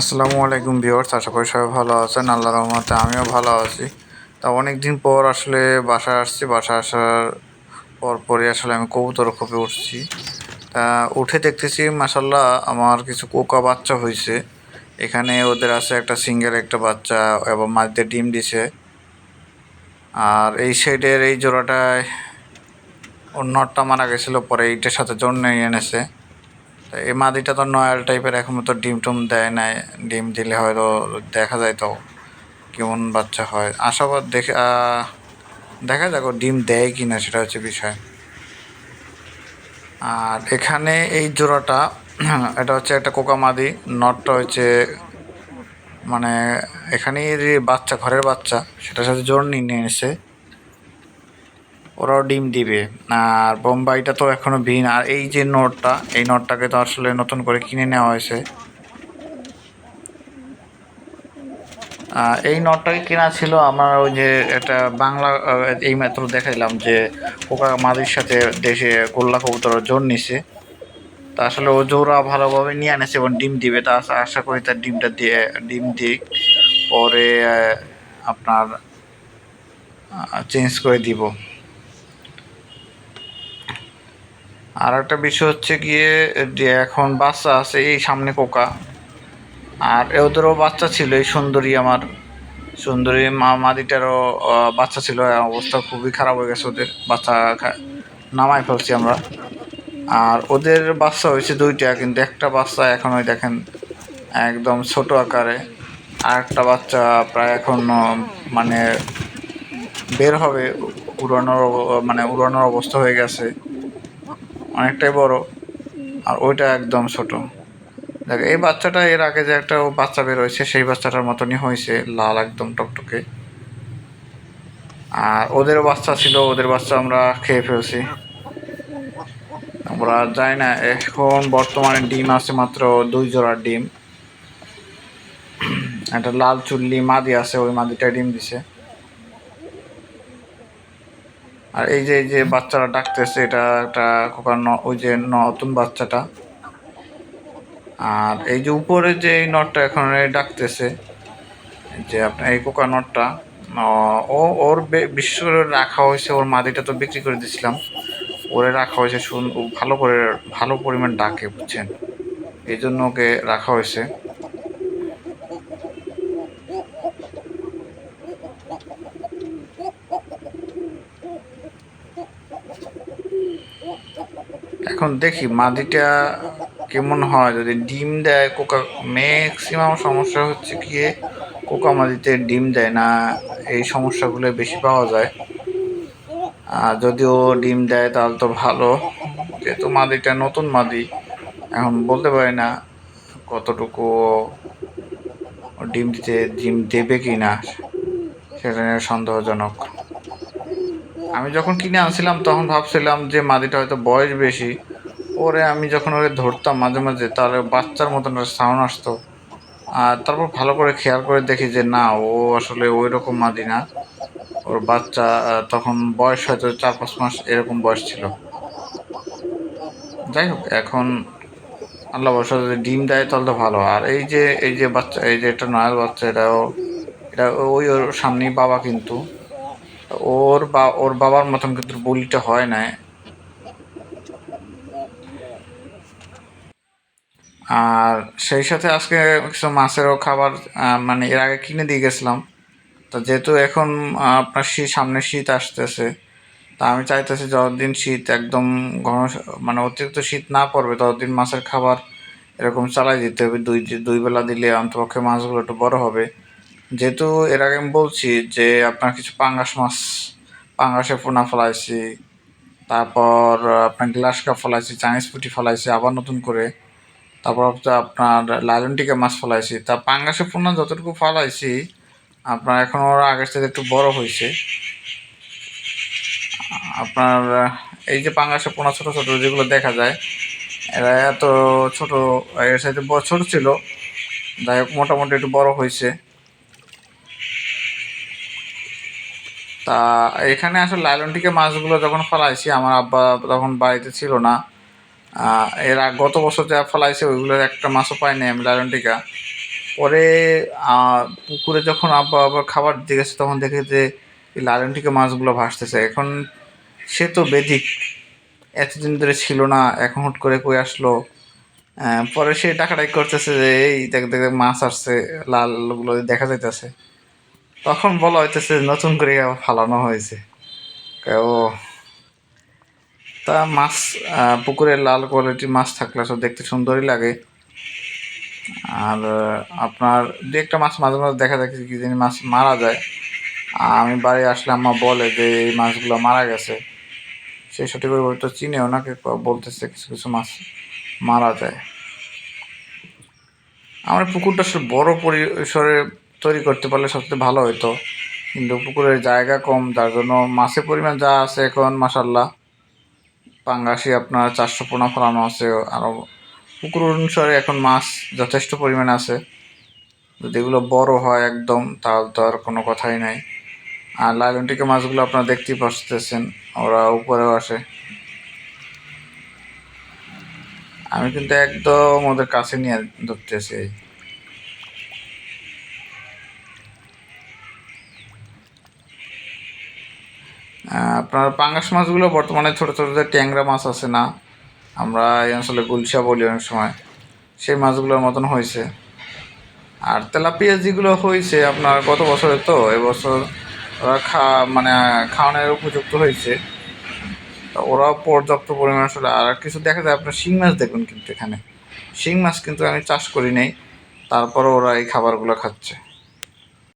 আসসালামু আলাইকুম ভিউয়ার্স, আশা করি সবাই ভালো আছেন আল্লাহ রহমতে আমিও ভালো আছি। তা অনেক দিন পর আসলে বাসায় আসছি, বাসায় আসার পর পরই আসলে আমি কবুতর খোপে উঠছি। তা উঠে দেখতেছি মাসাল্লাহ আমার কিছু কোকা বাচ্চা হয়েছে এখানে ওদের আছে একটা সিঙ্গেল, একটা বাচ্চা, এবং মাঝে ডিম দিছে। আর এই সাইডের এই জোড়াটায় নটটা মারা গেছিল, পরে এইটার সাথে জন্ম এনেছে। এই মাদিটা তো নয়াল টাইপের এখন তো ডিম টুম দেয় নাই। ডিম দিলে হয়তো দেখা যায় তো কেমন বাচ্চা হয়। আশাবাদ দেখে দেখা যাক ডিম দেয় কি না সেটা হচ্ছে বিষয়। আর এখানে এই জোড়াটা, এটা হচ্ছে একটা কোকা মাদি, নটটা হচ্ছে মানে এখানেই যে বাচ্চা, ঘরের বাচ্চা, সেটার সাথে জোর নিয়ে এসে ওরাও ডিম দিবে। আর বোম্বাইটা তো এখনও ভিন। আর এই যে নোটটা, এই নোটটাকে তো আসলে নতুন করে কিনে নেওয়া হয়েছে। এই নটটাই কেনা ছিল আমার ওই যে একটা বাংলা এই মাত্র দেখাইলাম যে পোকা মাদির সাথে দেশে গোল্লা কবুতর জোর নিছে। তা আসলে ও জোড়া ভালোভাবে নিয়ে আনেছে এবং ডিম দিবে। তা আশা করি তার ডিমটা দিয়ে, ডিম দিক। পরে আপনার চেঞ্জ করে দিব। আর একটা বিষয় হচ্ছে গিয়ে যে এখন বাচ্চা আছে, এই সামনে পোকা। আর ওদেরও বাচ্চা ছিল, এই সুন্দরী আমার। সুন্দরী মা মাদিটারও বাচ্চা ছিল অবস্থা খুবই খারাপ হয়ে গেছে ওদের। বাচ্চা নামাই ফেলছি আমরা। আর ওদের বাচ্চা হয়েছে দুইটা, কিন্তু একটা বাচ্চা এখন ওই দেখেন, একদম ছোট আকারে। আর একটা বাচ্চা প্রায় এখন মানে বের হবে উড়ানোর মানে উড়ানোর অবস্থা হয়ে গেছে। অনেকটাই বড়, আর ওইটা একদম ছোট। দেখ, এই বাচ্চাটা এর আগে যে একটা ও বাচ্চা বের হয়েছে সেই বাচ্চাটার মতনই হয়েছে, লাল একদম টকটকে। আর ওদের বাচ্চা ছিল, ওদের বাচ্চা আমরা খেয়ে ফেলছি। আমরা যাই না, এখন বর্তমানে ডিম আছে মাত্র দুই জোড়ার ডিম। একটা লাল চুল্লি মাদি আছে, ওই মাদিটা ডিম দিছে। আর এই যে এই যে বাচ্চারা ডাকতেছে, এটা একটা খোকার ন- ওই যে নতুন বাচ্চাটা। আর এই যে উপরে যে এই নটটা এখন ডাকতেছে, যে আপনার এই কোকা নটটা ও, ওর বে- বিশেষ করে রাখা হয়েছে, ওর মাদিটা তো বিক্রি করে দিয়েছিলাম ওরে রাখা হয়েছে শুন- ভালো করে, ভালো পরিমাণ ডাকে, বুঝছেন? এই জন্য ওকে রাখা হয়েছে। এখন দেখি মাদিটা কেমন হয়। যদি ডিম দেয় কোকা ম্যাক্সিমাম সমস্যা হচ্ছে কি কোকা মাদিতে ডিম দেয় না, এই সমস্যাগুলো বেশি পাওয়া যায়। আর যদিও ডিম দেয় তাহলে তো ভালো, যেহেতু মাদিটা নতুন মাদি, এখন বলতে পারি না কতটুকু ডিম দিতে, ডিম দেবে কি না, সেটা নিয়ে সন্দেহজনক। আমি যখন কিনে আনছিলাম তখন ভাবছিলাম যে মাদিটা হয়তো বয়স বেশি ওরে আমি যখন ওরে ধরতাম মাঝে মাঝে, তাহলে বাচ্চার মতন সাউন্ড আসতো। আর তারপর ভালো করে খেয়াল করে দেখি যে না, ও আসলে ওই রকম মাদি না। ওর বাচ্চা তখন বয়স হয়তো চার পাঁচ মাস এরকম বয়স ছিল। যাই হোক, এখন আল্লাহ বর্ষা যদি ডিম দেয়, তাহলে তো ভালো। আর এই যে এই যে বাচ্চা, এই যে একটা নয়াল বাচ্চা, এটাও, এটা ওই ওর সামনেই বাবা কিন্তু। ওর বা, ওর বাবার মতন কিন্তু বলিটা হয় না আর সেই সাথে আজকে কিছু মাছেরও খাবার মানে এর আগে কিনে দিয়ে গেছিলাম। তা যেহেতু এখন আপনার শীত, সামনে শীত আসতেছে, তা আমি চাইতেছি যতদিন শীত একদম ঘন মানে অতিরিক্ত শীত না পড়বে, ততদিন মাছের খাবার এরকম চালাই দিতে হবে। দুই দুই বেলা দিলে অন্তপক্ষে মাছগুলো একটু বড় হবে। যেহেতু এর আগে আমি বলছি যে আপনার কিছু পাঙ্গাস মাছ, পাঙ্গাসে পোনা ফলাইছি, তারপর আপনার গ্লাস কাপ ফলাইছি, চাইনিজ পুটি ফলাইছি, আবার নতুন করে। তারপর হচ্ছে আপনার লালন টিকা মাছ ফলাইছি। তা পাঙ্গাসে পোনা যতটুকু ফলাইছি, আপনার এখন ওরা আগের থেকে একটু বড় হয়েছে আপনার, এই যে পাঙ্গাসে পোনা ছোটো ছোটো যেগুলো দেখা যায়, এরা এত ছোট, এর সাথে ছোট ছিল। যাই হোক, মোটামুটি একটু বড় হয়েছে তা এখানে আসলে লাইলন টিকে মাছগুলো যখন ফলাইছি, আমার আব্বা তখন বাড়িতে ছিল না। এর গত বছর যা ফলাইছে, ওইগুলোর একটা মাছও পাইনি আমি লাইলন টিকা পরে পুকুরে যখন আব্বা আবার খাবার দিতে গেছে, তখন দেখে যে এই লালনটিকে মাছগুলো ভাসতেছে। এখন সে তো বেদিক। এতদিন ধরে ছিল না, এখন হুট করে কই আসলো? পরে সে টাকাটাই করতেছে যে, এই দেখ দেখ মাছ আসছে, লালগুলো দেখা যাইতেছে। তখন বলা হইতেছে নতুন করে ফালানো হয়েছে। ও তা মাছ আহ, পুকুরে লাল কোয়ালিটির মাছ থাকলে সব দেখতে সুন্দরই লাগে। আর আপনার দু একটা মাছ মাঝে মাঝে দেখা যায় কি জানি মাছ মারা যায়। আমি বাড়ি আসলে আম্মা বলে যে এই মাছগুলো মারা গেছে। সে সঠিক তো চিনে ওনাকে বলতেছে কিছু কিছু মাছ মারা যায়। আমরা পুকুরটা আসলে বড় পরিসরে তৈরি করতে পারলে সবচেয়ে ভালো হতো কিন্তু পুকুরের জায়গা কম যার জন্য মাছের পরিমাণ যা আছে এখন মাসাল্লাহ পাঙ্গাসি আপনার চারশো পোনা ফলানো আছে আরও পুকুর অনুসারে এখন মাছ যথেষ্ট পরিমাণে আছে। যদি এগুলো বড় হয় একদম, তাহলে তো আর কোনো কথাই নাই। আর লাইলনটিকে মাছগুলো আপনারা দেখতেই পাচ্ছেন ওরা উপরেও আসে। আমি কিন্তু একদম ওদের কাছে নিয়ে ধরতেছি। আপনার পাঙ্গাস মাছগুলো বর্তমানে ছোটো ছোটো যে ট্যাংরা মাছ আছে না, আমরা এই অঞ্চলে গুলশা বলি অনেক সময়, সেই মাছগুলোর মতন হয়েছে। আর তেলাপিয়া যেগুলো হয়েছে আপনার গত বছরে তো, এবছর ওরা খা মানে খাওয়ানোর উপযুক্ত হয়েছে। ওরা পর্যাপ্ত পরিমাণ আসলে, আর কিছু দেখা যায়, আপনার শিং মাছ দেখুন কিন্তু এখানে। শিং মাছ কিন্তু আমি চাষ করি নাই তারপরে ওরা এই খাবারগুলো খাচ্ছে।